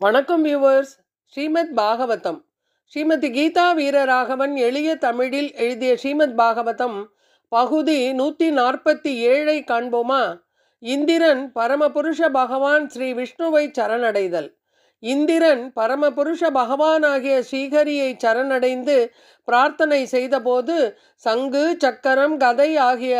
வணக்கம் வியூவர்ஸ் ஸ்ரீமத் பாகவதம். ஸ்ரீமதி கீதா வீரராகவன் எளிய தமிழில் எழுதிய ஸ்ரீமத் பாகவதம் பகுதி நூற்றி நாற்பத்தி ஏழை காண்போமா? இந்திரன் பரமபுருஷ பகவான் ஸ்ரீ விஷ்ணுவை சரணடைதல். இந்திரன் பரமபுருஷ பகவானாகிய ஸ்ரீகரியை சரணடைந்து பிரார்த்தனை செய்தபோது சங்கு சக்கரம் கதை ஆகிய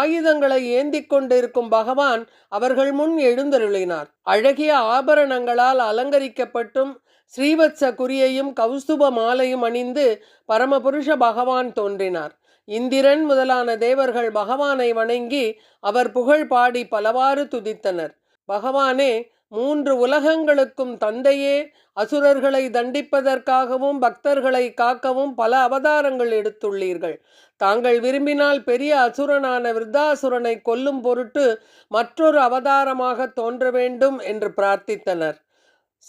ஆயுதங்களை ஏந்தி கொண்டிருக்கும் பகவான் அவர்கள் முன் எழுந்தருளினார். அழகிய ஆபரணங்களால் அலங்கரிக்கப்பட்டும் ஸ்ரீவத்ச குறியையும் கௌஸ்துப மாலையும் அணிந்து பரமபுருஷ பகவான் தோன்றினார். இந்திரன் முதலான தேவர்கள் பகவானை வணங்கி அவர் புகழ் பாடி பலவாறு துதித்தனர். பகவானே மூன்று உலகங்களுக்கும் தந்தையே. அசுரர்களை தண்டிப்பதற்காகவும் பக்தர்களை காக்கவும் பல அவதாரங்கள் எடுத்துள்ளீர்கள். தாங்கள் விரும்பினால் பெரிய அசுரனான விருத்தாசுரனை கொல்லும் பொருட்டு மற்றொரு அவதாரமாக தோன்ற வேண்டும் என்று பிரார்த்தித்தனர்.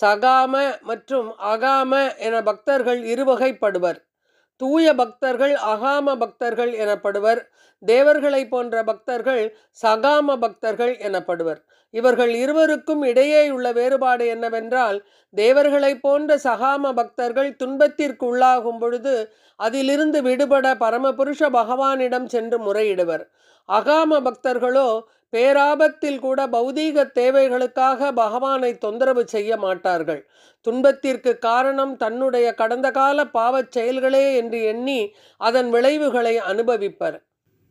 சகாம மற்றும் அகாம என பக்தர்கள் இருவகைப்படுவர். தூய பக்தர்கள் அகாம பக்தர்கள் எனப்படுவர். தேவர்களை போன்ற பக்தர்கள் சகாம பக்தர்கள் எனப்படுவர். இவர்கள் இருவருக்கும் இடையே உள்ள வேறுபாடு என்னவென்றால் தேவர்களை போன்ற சகாம பக்தர்கள் துன்பத்திற்கு உள்ளாகும் பொழுது அதிலிருந்து விடுபட பரமபுருஷ பகவானிடம் சென்று முறையிடுவர். அகாம பக்தர்களோ பேராபத்தில் கூட பௌதீக தேவைகளுக்காக பகவானை தொந்தரவு செய்ய மாட்டார்கள். துன்பத்திற்கு காரணம் தன்னுடைய கடந்த கால பாவச் செயல்களே என்று எண்ணி அதன் விளைவுகளை அனுபவிப்பர்.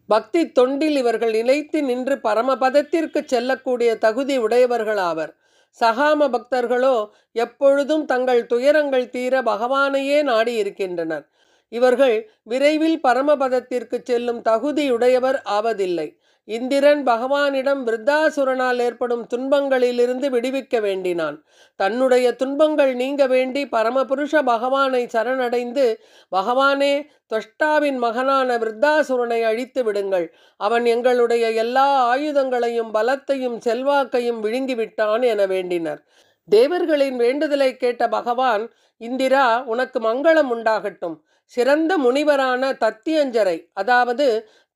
பக்தி தொண்டில் இவர்கள் நிலைத்து நின்று பரமபதத்திற்கு செல்லக்கூடிய தகுதி உடையவர்களாவர் சகாம பக்தர்களோ எப்பொழுதும் தங்கள் துயரங்கள் தீர பகவானையே நாடி இருக்கின்றனர் இவர்கள் விரைவில் பரமபதத்திற்கு செல்லும் தகுதியுடையவர் ஆவதில்லை. இந்திரன் பகவானிடம் விருத்தாசுரனால் ஏற்படும் துன்பங்களிலிருந்து விடுவிக்க வேண்டினான். தன்னுடைய துன்பங்கள் நீங்க வேண்டி பரமபுருஷ பகவானை சரணடைந்து பகவானே தொஷ்டாவின் மகனான விருத்தாசுரனை அழித்து விடுங்கள். அவன் எங்களுடைய எல்லா ஆயுதங்களையும் பலத்தையும் செல்வாக்கையும் விழுங்கிவிட்டான் என வேண்டினர். தேவர்களின் வேண்டுதலை கேட்ட பகவான் இந்திரா உனக்கு மங்களம் உண்டாகட்டும். சிறந்த முனிவரான தத்தியஞ்சரை அதாவது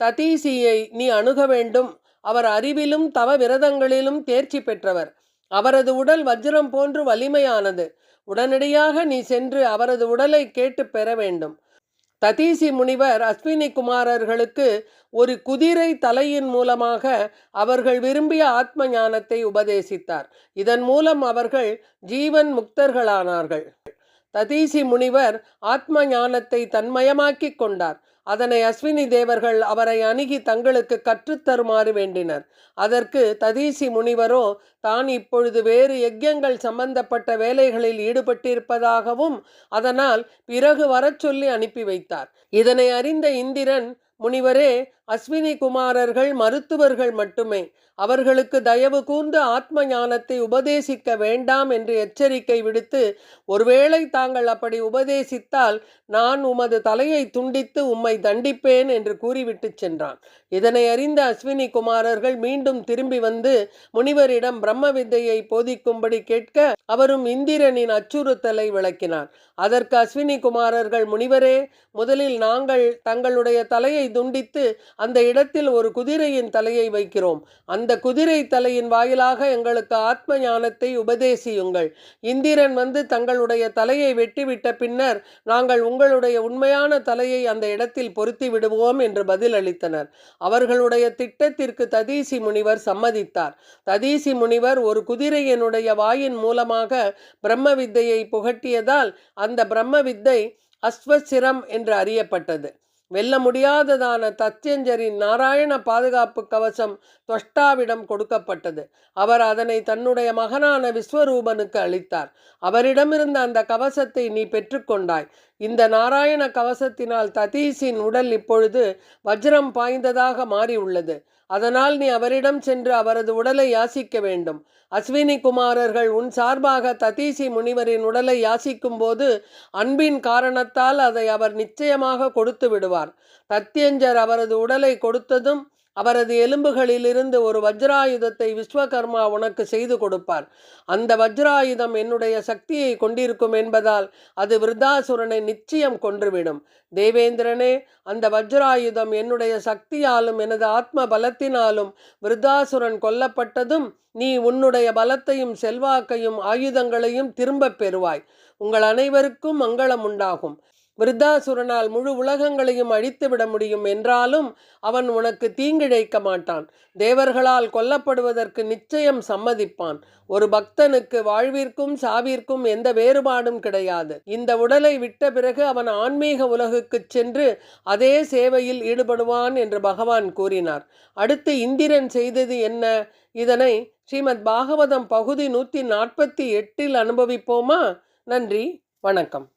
ததீசியை நீ அணுக வேண்டும். அவர் அறிவிலும் தவ விரதங்களிலும் தேர்ச்சி பெற்றவர். அவரது உடல் வஜ்ரம் போன்று வலிமையானது. உடனடியாக நீ சென்று அவரது உடலை கேட்டு பெற வேண்டும். ததீசி முனிவர் அஸ்வினி குமாரர்களுக்கு ஒரு குதிரை தலையின் மூலமாக அவர்கள் விரும்பிய ஆத்ம ஞானத்தை உபதேசித்தார். இதன் மூலம் அவர்கள் ஜீவன் முக்தர்களானார்கள். ததீசி முனிவர் ஆத்ம ஞானத்தை தன்மயமாக்கிக் கொண்டார். அதனை அஸ்வினி தேவர்கள் அவரை அணுகி தங்களுக்கு கற்றுத்தருமாறு வேண்டினர். அதற்கு ததீசி முனிவரோ தான் இப்பொழுது வேறு யஜ்யங்கள் சம்பந்தப்பட்ட வேலைகளில் ஈடுபட்டிருப்பதாகவும் அதனால் பிறகு வரச் சொல்லி அனுப்பி வைத்தார். இதனை அறிந்த இந்திரன் முனிவரே அஸ்வினி குமாரர்கள் மருத்துவர்கள் மட்டுமே. அவர்களுக்கு தயவு கூர்ந்து ஆத்ம ஞானத்தை உபதேசிக்க வேண்டாம் என்று எச்சரிக்கை விடுத்து ஒருவேளை தாங்கள் அப்படி உபதேசித்தால் நான் உமது தலையை துண்டித்து உம்மை தண்டிப்பேன் என்று கூறிவிட்டு சென்றான். இதனை அறிந்த அஸ்வினி குமாரர்கள் மீண்டும் திரும்பி வந்து முனிவரிடம் பிரம்ம வித்தையை போதிக்கும்படி கேட்க அவரும் இந்திரனின் அச்சுறுத்தலை விளக்கினார். அதற்கு அஸ்வினி குமாரர்கள் முனிவரே முதலில் நாங்கள் தங்களுடைய தலையை துண்டித்து அந்த இடத்தில் ஒரு குதிரையின் தலையை வைக்கிறோம். அந்த குதிரை தலையின் வாயிலாக எங்களுக்கு ஆத்ம ஞானத்தை உபதேசியுங்கள். இந்திரன் வந்து தங்களுடைய தலையை வெட்டிவிட்ட பின்னர் நாங்கள் உங்களுடைய உண்மையான தலையை அந்த இடத்தில் பொருத்தி விடுவோம் என்று பதில் அளித்தனர் அவர்களுடைய திட்டத்திற்கு ததீசி முனிவர் சம்மதித்தார். ததீசி முனிவர் ஒரு குதிரையினுடைய வாயின் மூலமாக பிரம்ம வித்தையை புகட்டியதால் அந்த பிரம்ம வித்தை அஸ்வசிரம் என்று அறியப்பட்டது. வெல்ல முடியாததான தத்யஞ்சரின் நாராயண பாதுகாப்பு கவசம் தொஷ்டாவிடம் கொடுக்கப்பட்டது. அவர் அதனை தன்னுடைய மகனான விஸ்வரூபனுக்கு அளித்தார். அவரிடமிருந்த அந்த கவசத்தை நீ பெற்றுக்கொண்டாய். இந்த நாராயண கவசத்தினால் ததீசின் உடல் இப்பொழுது வஜ்ரம் பாய்ந்ததாக மாறியுள்ளது. அதனால் நீ அவரிடம் சென்று அவரது உடலை யாசிக்க வேண்டும். அஸ்வினி குமாரர்கள் உன் சார்பாக ததீசி முனிவரின் உடலை யாசிக்கும் போது அன்பின் காரணத்தால் அதை அவர் நிச்சயமாக கொடுத்து விடுவார். தத்யஞ்சர் அவரது உடலை கொடுத்ததும் அவரது எலும்புகளிலிருந்து ஒரு வஜ்ராயுதத்தை விஸ்வகர்மா உனக்கு செய்து கொடுப்பார். அந்த வஜ்ராயுதம் என்னுடைய சக்தியை கொண்டிருக்கும் என்பதால் அது விருத்தாசுரனை நிச்சயம் கொன்றுவிடும். தேவேந்திரனே அந்த வஜ்ராயுதம் என்னுடைய சக்தியாலும் எனது ஆத்ம பலத்தினாலும் விருத்தாசுரன் கொல்லப்பட்டதும் நீ உன்னுடைய பலத்தையும் செல்வாக்கையும் ஆயுதங்களையும் திரும்பப் பெறுவாய். உங்கள் அனைவருக்கும் மங்களம் உண்டாகும். விருத்தாசுரனால் முழு உலகங்களையும் அழித்துவிட முடியும் என்றாலும் அவன் உனக்கு தீங்கிழைக்க மாட்டான். தேவர்களால் கொல்லப்படுவதற்கு நிச்சயம் சம்மதிப்பான். ஒரு பக்தனுக்கு வாழ்விற்கும் சாவிற்கும் எந்த வேறுபாடும் கிடையாது. இந்த உடலை விட்ட பிறகு அவன் ஆன்மீக உலகுக்குச் சென்று அதே சேவையில் ஈடுபடுவான் என்று பகவான் கூறினார். அடுத்து இந்திரன் செய்தது என்ன? இதனை ஸ்ரீமத் பாகவதம் பகுதி நூற்றி நாற்பத்தி எட்டில் அனுபவிப்போமா? நன்றி வணக்கம்.